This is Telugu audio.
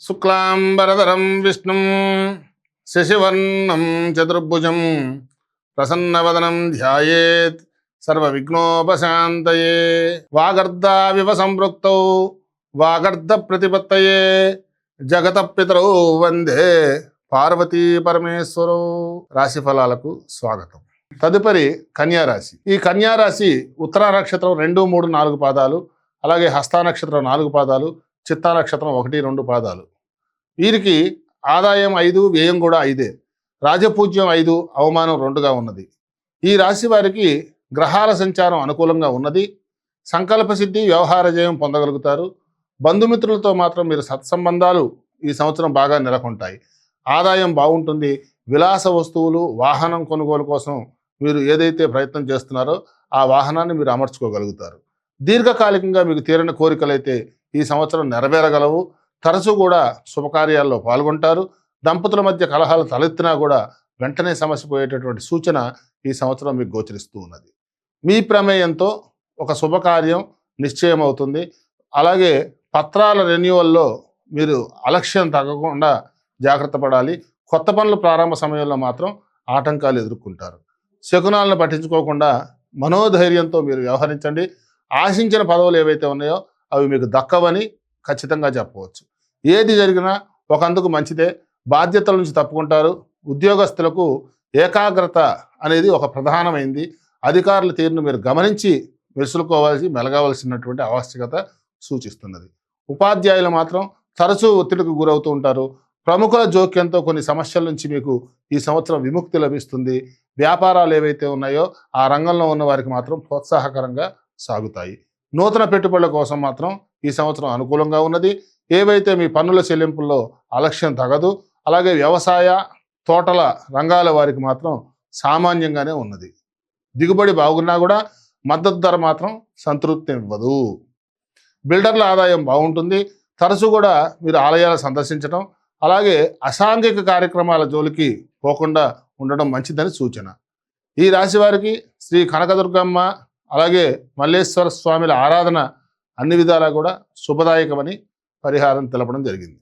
శుక్లాంబరధరం విష్ణు శశివర్ణం చతుర్భుజం ప్రసన్నవదనం ధ్యాయేత్ సర్వవిఘ్నోపశాంతయే. వాగర్ధావివ సంపృక్తౌ వాగర్ధ ప్రతిపత్తయే జగత పితరౌ వందే పార్వతీ పరమేశ్వరు రాశి ఫలాలకు స్వాగతం. తదుపరి కన్యారాశి ఈ కన్యారాశి ఉత్తరా నక్షత్రం రెండు మూడు నాలుగు పాదాలు అలాగే హస్తా నక్షత్రం నాలుగు పాదాలు చిత్తా నక్షత్రం ఒకటి రెండు పాదాలు. వీరికి ఆదాయం ఐదు వ్యయం కూడా ఐదే. రాజపూజ్యం ఐదు అవమానం రెండుగా ఉన్నది. ఈ రాశి వారికి గ్రహాల సంచారం అనుకూలంగా ఉన్నది. సంకల్ప సిద్ధి వ్యవహార జయం పొందగలుగుతారు. బంధుమిత్రులతో మాత్రం మీరు సత్సంబంధాలు ఈ సంవత్సరం బాగా నెలకొంటాయి. ఆదాయం బాగుంటుంది విలాస వస్తువులు వాహనం కొనుగోలు కోసం మీరు ఏదైతే ప్రయత్నం చేస్తున్నారో ఆ వాహనాన్ని మీరు అమర్చుకోగలుగుతారు. దీర్ఘకాలికంగా మీకు తీరని కోరికలైతే ఈ సంవత్సరం నెరవేరగలవు. తరచూ కూడా శుభకార్యాల్లో పాల్గొంటారు. దంపతుల మధ్య కలహాలు తలెత్తినా కూడా వెంటనే సమస్య పోయేటటువంటి సూచన ఈ సంవత్సరం మీకు గోచరిస్తూ ఉన్నది. మీ ప్రమేయంతో ఒక శుభకార్యం నిశ్చయం అవుతుంది అలాగే పత్రాల రెన్యువల్లో మీరు అలక్ష్యం తగ్గకుండా జాగ్రత్త పడాలి. కొత్త పనుల ప్రారంభ సమయంలో మాత్రం ఆటంకాలు ఎదుర్కొంటారు. శకునాలను పట్టించుకోకుండా మనోధైర్యంతో మీరు వ్యవహరించండి. ఆశించిన పదవులు ఏవైతే ఉన్నాయో అవి మీకు దక్కవని ఖచ్చితంగా చెప్పవచ్చు. ఏది జరిగినా ఒకందుకు మంచిదే. బాధ్యతల నుంచి తప్పుకుంటారు. ఉద్యోగస్తులకు ఏకాగ్రత అనేది ఒక ప్రధానమైంది. అధికారుల తీరును మీరు గమనించి మెరుసుకోవాల్సి మెలగవలసినటువంటి ఆవశ్యకత సూచిస్తున్నది. ఉపాధ్యాయులు మాత్రం తరచూ ఒత్తిడికి గురవుతూ ఉంటారు. ప్రముఖుల జోక్యంతో కొన్ని సమస్యల నుంచి మీకు ఈ సంవత్సరం విముక్తి లభిస్తుంది. వ్యాపారాలు ఏవైతే ఉన్నాయో ఆ రంగంలో ఉన్న వారికి మాత్రం ప్రోత్సాహకరంగా సాగుతాయి. నూతన పెట్టుబడుల కోసం మాత్రం ఈ సంవత్సరం అనుకూలంగా ఉన్నది. ఏవైతే మీ పన్నుల చెల్లింపుల్లో అలక్ష్యం తగదు అలాగే వ్యవసాయ తోటల రంగాల వారికి మాత్రం సామాన్యంగానే ఉన్నది. దిగుబడి బాగున్నా కూడా మద్దతు ధర మాత్రం సంతృప్తి ఇవ్వదు. బిల్డర్ల ఆదాయం బాగుంటుంది. తరచూ కూడా మీరు ఆలయాలు సందర్శించడం అలాగే అసాంఘిక కార్యక్రమాల జోలికి పోకుండా ఉండడం మంచిదని సూచన. ఈ రాశి వారికి శ్రీ కనకదుర్గమ్మ అలాగే మల్లేశ్వర స్వామిల ఆరాధన అన్ని విధాలా కూడా శుభదాయకమని పరిహారం తెలపడం జరిగింది.